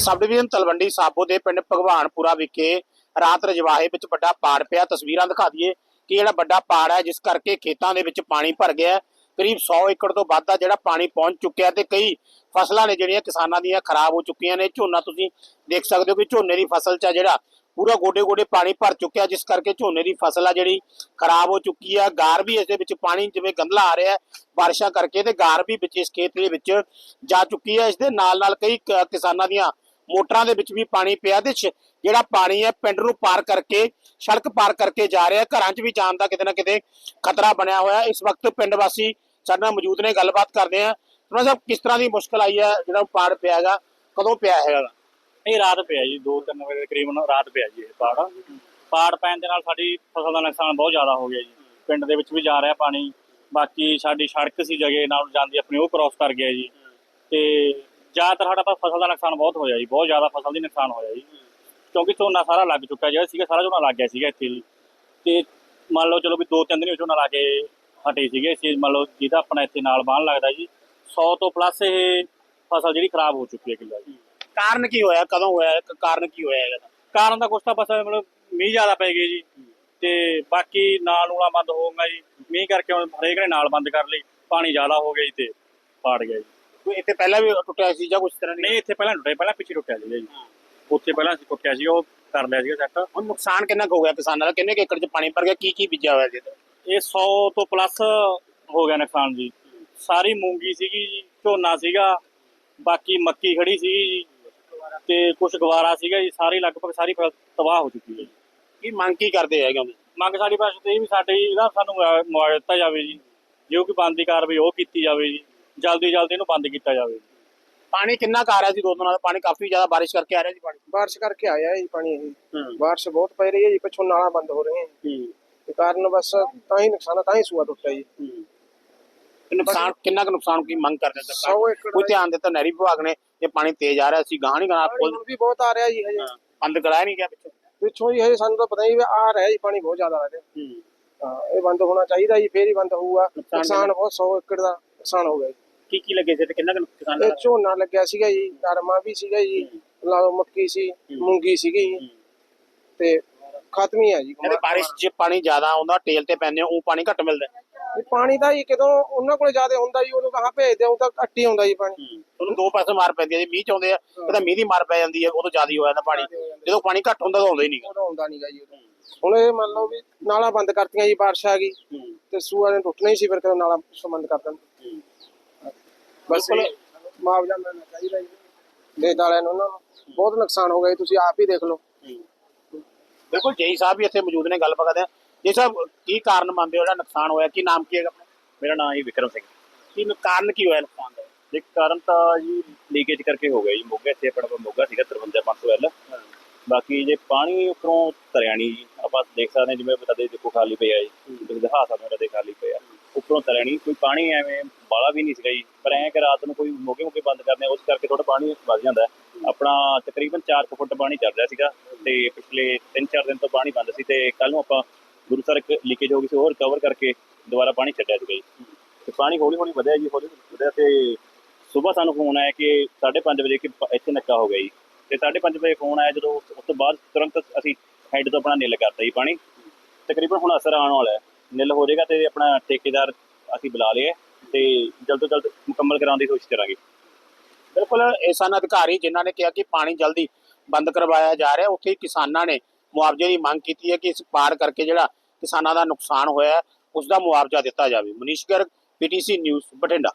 Sub division Talwandi Sabo ਦੇ ਪਿੰਡ ਭਗਵਾਨਪੁਰਾ ਵਿਖੇ ਰਾਤ ਰਜਵਾਹੇ ਵਿੱਚ ਵੱਡਾ ਪਾੜ ਪਿਆ। ਤਸਵੀਰਾਂ ਦਿਖਾ ਦਈਏ ਕਿ ਜਿਹੜਾ ਵੱਡਾ ਪਾੜ ਹੈ, ਜਿਸ ਕਰਕੇ ਖੇਤਾਂ ਦੇ ਵਿੱਚ ਪਾਣੀ ਭਰ ਗਿਆ ਕਰੀਬ 100 ਏਕੜ ਤੋਂ ਵੱਧ ਦਾ ਜਿਹੜਾ ਪਾਣੀ ਪਹੁੰਚ ਚੁੱਕਿਆ ਤੇ ਕਈ ਫਸਲਾਂ ਨੇ ਜਿਹੜੀਆਂ ਕਿਸਾਨਾਂ ਦੀਆਂ ਖਰਾਬ ਹੋ ਚੁੱਕੀਆਂ ਨੇ। ਝੋਨਾ ਤੁਸੀਂ ਦੇਖ ਸਕਦੇ ਹੋ ਕਿ ਝੋਨੇ ਦੀ ਫਸਲ 'ਚ ਜਿਹੜਾ ਪੂਰਾ ਗੋਡੇ ਗੋਡੇ ਪਾਣੀ ਭਰ ਚੁੱਕਿਆ, ਜਿਸ ਕਰਕੇ ਝੋਨੇ ਦੀ ਫਸਲ ਆ ਜਿਹੜੀ ਖਰਾਬ ਹੋ ਚੁੱਕੀ ਆ। ਗਾਰ ਵੀ ਇਸ ਦੇ ਵਿੱਚ ਪਾਣੀ ਜਿਵੇਂ ਗੰਧਲਾ ਆ ਰਿਹਾ ਹੈ ਬਾਰਿਸ਼ਾਂ ਕਰਕੇ ਤੇ ਗਾਰ ਵੀ ਵਿੱਚ ਇਸ ਖੇਤ ਦੇ ਵਿੱਚ ਜਾ ਚੁੱਕੀ ਹੈ। ਇਸ ਦੇ ਨਾਲ ਨਾਲ ਕਈ ਕਿਸਾਨਾਂ ਦੀਆਂ ਮੋਟਰਾਂ ਦੇ ਵਿੱਚ ਵੀ ਪਾਣੀ ਪਿਆ ਤੇ ਸ਼- ਜਿਹੜਾ ਪਾਣੀ ਹੈ ਪਿੰਡ ਨੂੰ ਪਾਰ ਕਰਕੇ, ਸੜਕ ਪਾਰ ਕਰਕੇ ਜਾ ਰਿਹਾ ਘਰਾਂ 'ਚ ਵੀ ਜਾਣ ਦਾ ਕਿਤੇ ਨਾ ਕਿਤੇ ਖਤਰਾ ਬਣਿਆ ਹੋਇਆ ਇਸ ਵਕਤ ਪਿੰਡ ਵਾਸੀ ਸਾਡੇ ਨਾਲ ਮੌਜੂਦ ਨੇ, ਗੱਲਬਾਤ ਕਰਦੇ ਆ ਤੁਹਾਨੂੰ ਸਾਹਿਬ, ਕਿਸ ਤਰ੍ਹਾਂ ਦੀ ਮੁਸ਼ਕਲ ਆਈ ਹੈ? ਜਿਹੜਾ ਪਾੜ ਪਿਆ ਹੈਗਾ, ਕਦੋਂ ਪਿਆ ਹੈਗਾ ਇਹ ਰਾਤ ਪਿਆ ਜੀ 2-3 ਵਜੇ ਦੇ ਕਰੀਬਨ ਰਾਤ ਪਿਆ ਜੀ ਇਹ ਪਾੜ ਪਾੜ ਪੈਣ ਦੇ ਨਾਲ ਸਾਡੀ ਫਸਲ ਦਾ ਨੁਕਸਾਨ ਬਹੁਤ ਜ਼ਿਆਦਾ ਹੋ ਗਿਆ ਜੀ। ਪਿੰਡ ਦੇ ਵਿੱਚ ਵੀ ਜਾ ਰਿਹਾ ਪਾਣੀ। ਬਾਕੀ ਸਾਡੀ ਸੜਕ ਸੀ ਜਗ੍ਹਾ ਨਾਲ ਜਾਂਦੀ, ਆਪਣੀ ਉਹ ਕ੍ਰਾਸ ਕਰ ਗਿਆ ਜੀ। ਤੇ ਜ਼ਿਆਦਾਤਰ ਸਾਡਾ ਤਾਂ ਫਸਲ ਦਾ ਨੁਕਸਾਨ ਬਹੁਤ ਹੋਇਆ ਜੀ ਬਹੁਤ ਜ਼ਿਆਦਾ ਫਸਲ ਦੀ ਨੁਕਸਾਨ ਹੋਇਆ ਜੀ। ਕਿਉਂਕਿ ਝੋਨਾ ਸਾਰਾ ਲੱਗ ਚੁੱਕਾ ਜਿਹੜਾ ਸੀਗਾ ਸਾਰਾ ਝੋਨਾ ਲੱਗ ਗਿਆ ਸੀਗਾ ਇੱਥੇ ਜੀ। ਤੇ ਮੰਨ ਲਓ ਚਲੋ ਵੀ ਦੋ ਤਿੰਨ ਦਿਨ ਝੋਨਾ ਲਾ ਕੇ ਹਟੇ ਸੀਗੇ ਸੀ ਮੰਨ ਲਓ ਜਿਹਦਾ ਆਪਣਾ ਇੱਥੇ ਨਾਲ ਬਾਣ ਲੱਗਦਾ ਜੀ 100 ਤੋਂ ਪਲੱਸ ਇਹ ਫਸਲ ਜਿਹੜੀ ਖਰਾਬ ਹੋ ਚੁੱਕੀ ਹੈ ਕਿੱਲਾ ਜੀ। ਕਾਰਨ ਕੀ ਹੋਇਆ? ਕਦੋਂ ਹੋਇਆ? ਕਾਰਨ ਕੀ ਹੋਇਆ ਹੈਗਾ ਕਾਰਨ ਦਾ ਕੁਛ ਤਾਂ ਬਸ ਮਤਲਬ ਮੀਂਹ ਜ਼ਿਆਦਾ ਪੈ ਗਏ ਜੀ। ਤੇ ਬਾਕੀ ਨਾਲ ਨੂਲਾ ਬੰਦ ਹੋ ਗਿਆ ਜੀ। ਮੀਂਹ ਕਰਕੇ ਹੁਣ ਹਰੇਕ ਨੇ ਨਾਲ ਬੰਦ ਕਰ ਲਈ ਪਾਣੀ ਜ਼ਿਆਦਾ ਹੋ ਗਿਆ ਜੀ ਤੇ ਪਾੜ ਗਿਆ ਜੀ। ਕੋਈ ਇੱਥੇ ਪਹਿਲਾਂ ਵੀ ਟੁੱਟਿਆ ਸੀ ਜਾਂ ਕੁਝ ਤਰ੍ਹਾਂ ਦੀ? ਨਹੀਂ ਇੱਥੇ ਪਹਿਲਾਂ ਟੁੱਟਿਆ ਪਹਿਲਾਂ ਪਿੱਛੇ ਟੁੱਟਿਆ ਸੀਗਾ ਜੀ। ਉੱਥੇ ਪਹਿਲਾਂ ਅਸੀਂ ਟੁੱਟਿਆ ਸੀ ਉਹ ਕਰ ਲਿਆ ਸੀਗਾ ਸੈੱਟ। ਹੁਣ ਨੁਕਸਾਨ ਕਿੰਨਾ ਕੁ ਹੋ ਗਿਆ ਕਿਸਾਨਾਂ ਦਾ? ਕਿੰਨੇ ਕੁ ਏਕੜ 'ਚ ਪਾਣੀ ਭਰ ਗਿਆ? ਕੀ ਕੀ ਬੀਜਿਆ ਹੋਇਆ ਜੀ? ਇਹ 100 ਤੋਂ ਪਲੱਸ ਹੋ ਗਿਆ ਨੁਕਸਾਨ ਜੀ। ਸਾਰੀ ਮੂੰਗੀ ਸੀਗੀ ਜੀ ਝੋਨਾ ਸੀਗਾ ਬਾਕੀ ਮੱਕੀ ਖੜੀ ਸੀਗੀ ਜੀ ਤੇ ਕੁਝ ਗਵਾਰਾ ਸੀਗਾ ਜੀ ਸਾਰੀ ਲਗਭਗ ਸਾਰੀ ਫਸਲ ਤਬਾਹ ਹੋ ਚੁੱਕੀ ਹੈ ਜੀ। ਕੀ ਮੰਗ ਕੀ ਕਰਦੇ ਹੈਗੇ ਉਹਦੀ? ਮੰਗ ਸਾਡੀ ਪਾਸ ਤੇ ਇਹ ਵੀ ਸਾਡੇ ਇਹਦਾ ਸਾਨੂੰ ਮੁਆ- ਮੁਆਵਜ਼ਾ ਦਿੱਤਾ ਜਾਵੇ ਜੀ। ਜੋ ਕਿ ਬੰਦ ਕਾਰਵਾਈ ਉਹ ਕੀਤੀ ਜਾਵੇ ਜੀ। ਜਲਦੀ ਜਲਦੀ ਇਹਨੂੰ ਬੰਦ ਕੀਤਾ ਜਾਵੇ। ਪਾਣੀ ਕਿੰਨਾ ਕੁ ਆ ਰਿਹਾ ਸੀ ਦੋ ਦਿਨਾਂ ਦਾ? ਪਾਣੀ ਕਾਫੀ ਜ਼ਿਆਦਾ ਬਾਰਿਸ਼ ਕਰਕੇ ਆ ਰਿਹਾ ਸੀ ਪਾਣੀ? ਬਾਰਿਸ਼ ਕਰਕੇ ਆਇਆ ਜੀ ਪਾਣੀ ਇਹ। ਹੂੰ। ਬਾਰਿਸ਼ ਬਹੁਤ ਪੈ ਰਹੀ ਹੈ ਜੀ ਪਿੱਛੋਂ ਨਾਲਾਂ ਬੰਦ ਹੋ ਰਹੀਆਂ। ਹੂੰ। ਤੇ ਕਾਰਨ ਬਸ ਤਾਂ ਹੀ ਨੁਕਸਾਨ ਆ, ਤਾਂ ਹੀ ਸੂਆ ਟੁੱਟਿਆ ਜੀ। ਹੂੰ। ਤੇ ਨੁਕਸਾਨ ਕਿੰਨਾ ਕੁ ਨੁਕਸਾਨ ਕੀ ਮੰਗ ਕਰਦੇ ਸਰਕਾਰ? 100 ਏਕੜ ਕੋਈ ਧਿਆਨ ਦਿੱਤਾ ਨਹਿਰੀ ਵਿਭਾਗ ਨੇ ਇਹ ਪਾਣੀ ਤੇਜ਼ ਆ ਰਿਹਾ ਸੀ ਗਾਹ ਨਹੀਂ ਗਾਣਾ ਪਾਣੀ ਹੁਣ ਵੀ ਬਹੁਤ ਆ ਰਿਹਾ ਜੀ ਹਜੇ। ਬੰਦ ਕਰਾਇਆ ਨਹੀਂ ਗਿਆ ਪਿੱਛੋਂ? ਪਿੱਛੋਂ ਜੀ ਹਜੇ ਸਾਨੂੰ ਤਾਂ ਪਤਾ ਹੀ ਵੀ ਆ ਰਿਹਾ ਜੀ ਪਾਣੀ ਬਹੁਤ ਜ਼ਿਆਦਾ ਆ ਰਿਹਾ। ਹੂੰ। ਹਾਂ ਇਹ ਬੰਦ ਹੋਣਾ ਚਾਹੀਦਾ ਜੀ ਫੇਰ ਹੀ ਬੰਦ ਹੋਊਗਾ। ਨੁਕਸਾਨ ਨੁਕਸਾਨ ਬਹੁਤ 100 ਏਕੜ ਦਾ ਨੁਕਸਾਨ ਹੋ ਗਿਆ ਜੀ। ਕੀ ਕੀ ਲੱਗੇ ਸੀ ਤੇ ਕਿੰਨਾ ਕੁ ਕਿਸਾਨਾਂ ਇਹ ਦਾ ਝੋਨਾ ਲੱਗਿਆ ਸੀਗਾ ਜੀ ਨਰਮਾ ਵੀ ਸੀਗਾ ਜੀ ਲਓ ਮੱਕੀ ਸੀ ਮੂੰਗੀ ਸੀਗੀ ਜੀ, ਤੇ ਖਤਮ ਹੀ ਆ ਜੀ ਕਹਿੰਦੇ ਬਾਰਿਸ਼ 'ਚ ਪਾਣੀ ਜ਼ਿਆਦਾ ਆਉਂਦਾ ਟੇਲ ਤੇ ਪੈਂਦੇ ਉਹ ਪਾਣੀ ਘੱਟ ਮਿਲਦਾ। ਇਹ ਪਾਣੀ ਦਾ ਜੀ ਕਿਦੋਂ ਉਹਨਾਂ ਕੋਲੇ ਜ਼ਿਆਦਾ ਹੁੰਦਾ ਜੀ ਉਦੋਂ ਕਹਾਂ ਭੇਜਦੇ ਉਹ ਤਾਂ ਘੱਟ ਹੀ ਹੁੰਦਾ ਜੀ ਪਾਣੀ। ਉਹਨੂੰ ਦੋ ਪਾਸੇ ਮਾਰ ਪੈਂਦੀ ਹੈ ਜੀ ਮੀਂਹ ਚ ਆਉਂਦੇ ਆ ਕਦਾ ਮੀਂਹ ਦੀ ਮਾਰ ਪੈ ਜਾਂਦੀ ਹੈ ਉਦੋਂ ਜ਼ਿਆਦਾ ਹੀ ਹੋ ਜਾਂਦਾ ਪਾਣੀ। ਜਦੋਂ। ਪਾਣੀ ਘੱਟ ਹੁੰਦਾ ਤਾਂ ਆਉਂਦਾ ਹੀ ਨਹੀਂ ਉਦੋਂ ਆਉਂਦਾ ਨਹੀਂਗਾ ਜੀ ਉਦੋਂ। ਹੁਣ ਇਹ ਮੰਨ ਲਓ ਵੀ ਨਾਲਾ ਬੰਦ ਕਰਤੀਆਂ ਜੀ ਬਾਰਿਸ਼ ਆ ਗਈ ਤੇ ਸੂਆ ਨੇ ਟੁੱਟਣਾ ਹੀ ਸੀ ਫਿਰ ਕਦੋਂ ਨਾਲਾ ਬੰਦ ਕਰ ਦੇਣ। ਬਸ। ਇਹ ਮੁਆਵਜ਼ਾ ਮਿਲਣਾ ਚਾਹੀਦਾ ਜੀ। ਦੇਦ ਵਾਲਿਆਂ ਨੂੰ ਉਹਨਾਂ ਨੂੰ ਬਹੁਤ ਨੁਕਸਾਨ ਹੋ ਗਿਆ ਜੀ, ਤੁਸੀਂ ਆਪ ਹੀ ਦੇਖ ਲਓ। ਬਿਲਕੁਲ ਜੇਈ ਸਾਹਿਬ ਵੀ ਇੱਥੇ ਮੌਜੂਦ ਨੇ ਗੱਲ ਕਰਦੇ ਆ। ਜੀ ਸਾਹਿਬ ਕੀ ਕਾਰਨ ਮੰਨਦੇ ਹੋ ਜਿਹੜਾ ਨੁਕਸਾਨ ਹੋਇਆ? ਕੀ ਨਾਮ ਕੀ ਹੈਗਾ ਆਪਣਾ? ਮੇਰਾ ਨਾਮ ਹੀ ਵਿਕਰਮ ਸਿੰਘ। ਕੀ ਨੁ- ਕਾਰਨ ਕੀ ਹੋਇਆ ਨੁਕਸਾਨ ਦਾ? ਇੱਕ ਕਾਰਨ ਤਾਂ ਜੀ ਲੀਕੇਜ ਕਰਕੇ ਹੋ ਗਿਆ ਜੀ। ਮੋਗਾ ਇੱਥੇ ਆਪਣਾ ਮੋਗਾ ਸੀਗਾ 53 ਐਲ ਬਾਕੀ ਜੇ ਪਾਣੀ ਉੱਪਰੋਂ ਤਰਿਆ ਨਹੀਂ ਜੀ। ਆਪਾਂ ਦੇਖ ਸਕਦੇ ਹਾਂ ਜਿਵੇਂ ਬਤਾਦੇ ਦੇਖੋ ਖਾਲੀ ਪਿਆ ਜੀ। ਤੁਸੀਂ ਦਿਖਾ ਸਕਦੇ ਹੋ ਰਦੇ ਖਾਲੀ ਪਿਆ। ਉੱਪਰੋਂ ਤਰਿਆ ਨਹੀਂ ਕੋਈ ਪਾਣੀ ਐਵੇਂ ਬਾਲਾ ਵੀ ਨਹੀਂ ਸੀਗਾ ਜੀ। ਪਰ ਐਂ ਕਿ ਰਾਤ ਨੂੰ ਕੋਈ ਮੋਗੇ ਮੋਗੇ ਬੰਦ ਕਰਨੇ, ਉਸ ਕਰਕੇ ਥੋੜਾ ਪਾਣੀ ਵੱਧ ਜਾਂਦਾ। ਆਪਣਾ ਤਕਰੀਬਨ 4 ਫੁੱਟ ਪਾਣੀ ਚੱਲ ਰਿਹਾ ਸੀਗਾ ਤੇ ਪਿਛਲੇ 3-4 ਦਿਨ ਤੋਂ ਪਾਣੀ ਬੰਦ ਸੀ ਤੇ ਕੱਲ ਨੂੰ ਆਪਾਂ ਗੁਰੂ ਸਰ ਲੀਕੇਜ ਹੋ ਗਈ ਸੀ, ਉਹ ਰਿਕਵਰ ਕਰਕੇ ਦੁਬਾਰਾ ਪਾਣੀ ਛੱਡਿਆ ਸੀਗਾ ਜੀ। ਤੇ ਪਾਣੀ ਹੌਲੀ ਹੌਲੀ ਵਧਿਆ ਜੀ ਹੌਲੀ ਹੌਲੀ ਵਧਿਆ ਤੇ ਸਵੇਰ ਸਾਨੂੰ ਫੋਨ ਆਇਆ ਕਿ 5:30 ਵਜੇ ਕਿ ਇੱਥੇ ਨੱਕਾ ਹੋ ਗਿਆ ਜੀ। ਤੇ 5:30 ਵਜੇ ਫੋਨ ਆਇਆ ਜਦੋਂ ਉਸ ਤੋਂ ਬਾਅਦ ਤੁਰੰਤ ਅਸੀਂ ਹੈੱਡ ਤੋਂ ਆਪਣਾ ਨਿਲ ਕਰਤਾ ਜੀ ਪਾਣੀ। ਤਕਰੀਬਨ ਹੁਣ ਅਸਰ ਆਉਣ ਵਾਲਾ ਹੈ। ਨਿਲ ਹੋ ਜਾਏਗਾ ਤੇ ਆਪਣਾ ਠੇਕੇਦਾਰ ਅਸੀਂ ਬੁਲਾ ਲਏ ਤੇ ਜਲਦ ਤੋਂ ਜਲਦ ਮੁਕੰਮਲ ਕਰਾਉਣ ਦੀ ਕੋਸ਼ਿਸ਼ ਕਰਾਂਗੇ। ਬਿਲਕੁਲ ਇਹ ਸਨ ਅਧਿਕਾਰੀ ਜਿਨ੍ਹਾਂ ਨੇ ਕਿਹਾ ਕਿ ਪਾਣੀ ਜਲਦੀ ਬੰਦ ਕਰਵਾਇਆ ਜਾ ਰਿਹਾ। ਉੱਥੇ ਕਿਸਾਨਾਂ ਨੇ ਮੁਆਵਜ਼ੇ ਦੀ ਮੰਗ ਕੀਤੀ ਹੈ ਕਿ ਇਸ ਪਾਰ ਕਰਕੇ ਜਿਹੜਾ ਕਿਸਾਨਾਂ ਦਾ ਨੁਕਸਾਨ ਹੋਇਆ ਹੈ, ਉਸ ਦਾ ਮੁਆਵਜ਼ਾ ਦਿੱਤਾ ਜਾਵੇ। Manish Garg PTC news Bathinda.